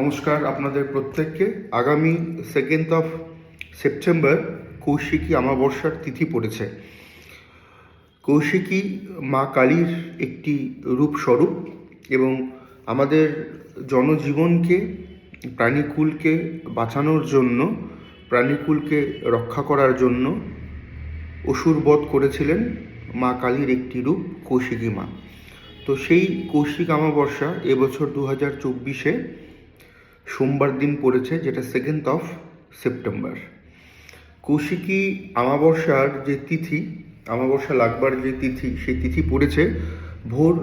নমস্কার আপনাদের প্রত্যেককে। আগামী সেকেন্ড অফ সেপ্টেম্বর কৌশিকী অমাবস্যার তিথি পড়েছে। কৌশিকী মা কালীর একটি রূপস্বরূপ এবং আমাদের জনজীবনকে, প্রাণীকুলকে বাঁচানোর জন্য, প্রাণীকুলকে রক্ষা করার জন্য অসুরবধ করেছিলেন মা কালীর একটি রূপ কৌশিকী মা। তো সেই কৌশিক অমাবস্যা এবছর দু হাজার চব্বিশে সোমবার দিন পড়েছে, যেটা সেকেন্ড অফ সেপ্টেম্বর কৌশিকী আমাবস্যার যে তিথি, অমাবস্যা লাগবার যে তিথি, সেই তিথি পড়েছে ভোর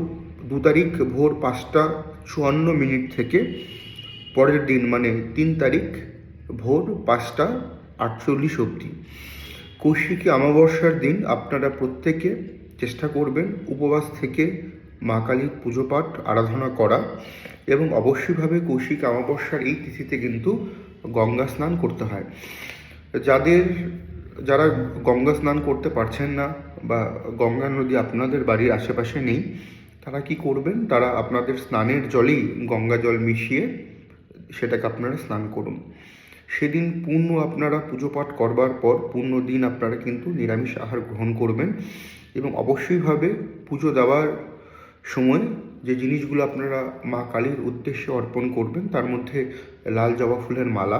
দু তারিখ, ভোর পাঁচটা চুয়ান্ন মিনিট থেকে পরের দিন মানে তিন তারিখ, ভোর পাঁচটা আটচল্লিশ অবধি। কৌশিকী অমাবস্যার দিন আপনারা প্রত্যেকে চেষ্টা করবেন উপবাস থেকে মা কালীর পুজো পাঠ, আরাধনা করা এবং অবশ্যইভাবে কৌশিক অমাবস্যার এই তিথিতে কিন্তু গঙ্গা স্নান করতে হয়। যাদের, যারা গঙ্গা স্নান করতে পারছেন না বা গঙ্গা নদী আপনাদের বাড়ির আশেপাশে নেই, তারা কি করবেন? তারা আপনাদের স্নানের জলেই গঙ্গা জল মিশিয়ে সেটাকে আপনারা স্নান করুন। সেদিন পূর্ণ আপনারা পুজো পাঠ করবার পর পূর্ণ দিন আপনারা কিন্তু নিরামিষ আহার গ্রহণ করবেন এবং অবশ্যইভাবে পুজো দেওয়ার সময় যে জিনিসগুলো আপনারা মা কালীর উদ্দেশ্যে অর্পণ করবেন, তার মধ্যে লাল জবা ফুলের মালা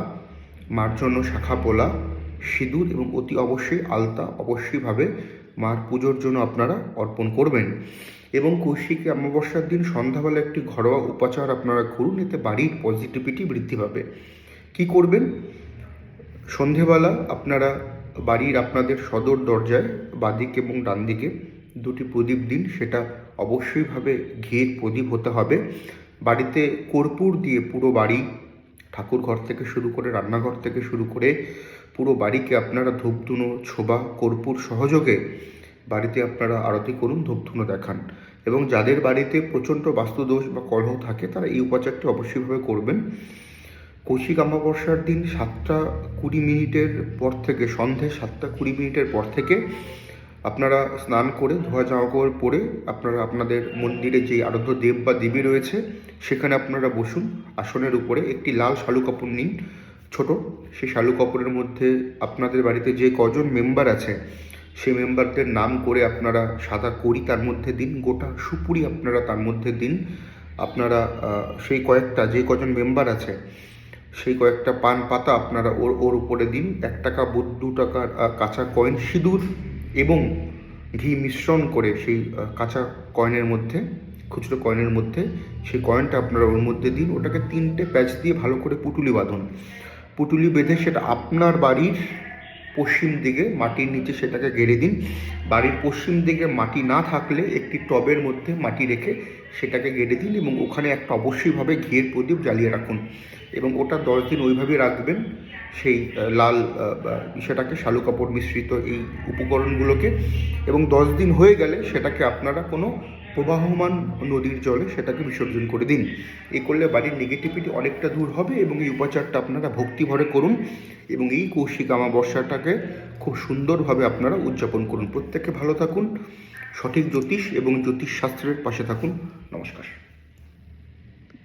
মার জন্য শাখা পোলা, সিঁদুর এবং অতি অবশ্যই আলতা অবশ্যইভাবে মার পুজোর জন্য আপনারা অর্পণ করবেন। এবং কৌশিকী অমাবস্যার দিন সন্ধ্যাবেলা একটি ঘরোয়া উপাচার আপনারা করুন, এতে বাড়ির পজিটিভিটি বৃদ্ধি পাবে। কি করবেন? সন্ধেবেলা আপনারা বাড়ির আপনাদের সদর দরজায় বাদিক এবং ডান দিকে দুটি প্রদীপ দিন, সেটা অবশ্যইভাবে ঘিয়ের প্রদীপ হতে হবে। বাড়িতে কর্পূর দিয়ে পুরো বাড়ি ঠাকুর ঘর থেকে শুরু করে রান্নাঘর থেকে শুরু করে পুরো বাড়িকে আপনারা ধূপধুনো, ছোবা, কর্পূর সহযোগে বাড়িতে আপনারা আরতি করুন, ধূপধুনো দেখান। এবং যাদের বাড়িতে প্রচণ্ড বাস্তুদোষ বা কলহ থাকে, তারা এই উপাচারটি অবশ্যইভাবে করবেন। কৌশিক অমাবস্যার দিন সাতটা কুড়ি মিনিটের পর থেকে, সন্ধে সাতটা কুড়ি মিনিটের পর থেকে আপনারা স্নান করে ধোয়া জামা কাপড় পরে আপনারা আপনাদের মন্দিরে যে আরাধ্য দেব বা দেবী রয়েছে, সেখানে আপনারা বসুন। আসনের উপরে একটি লাল শালু কাপড় নিন, ছোট। সেই শালু কাপড়ের মধ্যে আপনাদের বাড়িতে যে কজন মেম্বার আছে, সেই মেম্বারদের নাম করে আপনারা সাদা করি তার মধ্যে দিন, গোটা সুপুরি আপনারা তার মধ্যে দিন। আপনারা সেই কয়েকটা, যে কজন মেম্বার আছে, সেই কয়েকটা পান পাতা আপনারা ওর ওর উপরে দিন। এক টাকা, দু টাকার কাঁচা কয়েন সিঁদুর এবং ঘি মিশ্রণ করে সেই কাঁচা কয়েনের মধ্যে, খুচরো কয়েনের মধ্যে, সেই কয়েনটা আপনারা ওর মধ্যে দিন। ওটাকে তিনটে প্যাচ দিয়ে ভালো করে পুটুলি বাঁধুন। পুটুলি বেঁধে সেটা আপনার বাড়ির পশ্চিম দিকে মাটির নিচে সেটাকে গেড়ে দিন। বাড়ির পশ্চিম দিকে মাটি না থাকলে একটি টবের মধ্যে মাটি রেখে সেটাকে গেড়ে দিন এবং ওখানে একটা অবশ্যইভাবে ঘিয়ের প্রদীপ জ্বালিয়ে রাখুন। এবং ওটা দশ দিন ওইভাবেই রাখবেন, সেই লাল সেটাকে শালু কাপড় মিশ্রিত এই উপকরণগুলোকে এবং দশ দিন হয়ে গেলে সেটাকে আপনারা কোনো প্রবাহমান নদীর জলে সেটাকে বিসর্জন করে দিন। এ করলে বাড়ির নেগেটিভিটি অনেকটা দূর হবে এবং এই উপাচারটা আপনারা ভক্তি ভরে করুন এবং এই কৌশিক অমাবস্যাটাকে খুব সুন্দরভাবে আপনারা উদযাপন করুন। প্রত্যেকে ভালো থাকুন, সঠিক জ্যোতিষ এবং জ্যোতিষ শাস্ত্রের পাশে থাকুন। নমস্কার।